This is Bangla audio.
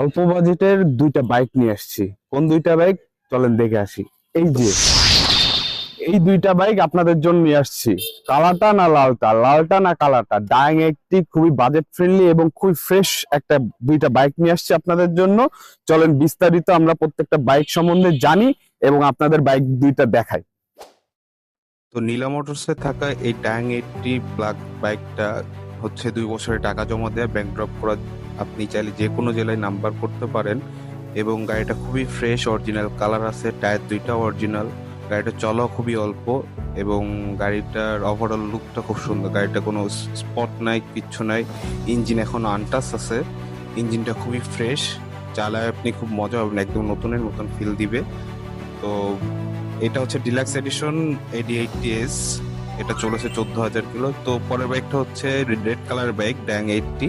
অল্প বাজেটের দুইটা বাইক নিয়ে আসছি। কোন দুইটা বাইক? চলেন দেখে আসি। এই যে, এই দুইটা বাইক আপনাদের জন্য নিয়ে আসছি। কালাটা না লালটা? লালটা না কালাটা? ডাইং একটি খুবই বাজেট ফ্রেন্ডলি এবং খুবই ফ্রেশ একটা দুইটা বাইক নিয়ে আসছি আপনাদের জন্য। চলেন বিস্তারিত আমরা প্রত্যেকটা বাইক সম্বন্ধে জানি এবং আপনাদের বাইক দুইটা দেখাই। তো নীলা মোটরসে থাকা এই ট্যাং এইটটি প্লাগ বাইকটা হচ্ছে দুই বছরের টাকা জমা দেওয়া ব্যাংক ড্রপ করা আপনি চাইলে যে কোনো জেলায় নাম্বার করতে পারেন এবং গাড়িটা খুবই ফ্রেশ অরিজিনাল কালার আছে টায়ার দুইটা অরিজিনাল গাড়িটা চলা খুবই অল্প এবং গাড়িটার ওভারঅল লুকটা খুব সুন্দর। গাড়িটা কোনো স্পট নাই, কিচ্ছু নাই ইঞ্জিন এখনও আনটাস আছে ইঞ্জিনটা খুবই ফ্রেশ চালায় আপনি খুব মজা পাবেন, একদম নতুনের মতন ফিল দিবে। তো এটা হচ্ছে deluxe edition ED eighty S এটা চলেছে চোদ্দ হাজার কিলো। তো পরের বাইকটা হচ্ছে red colour bike Dayang eighty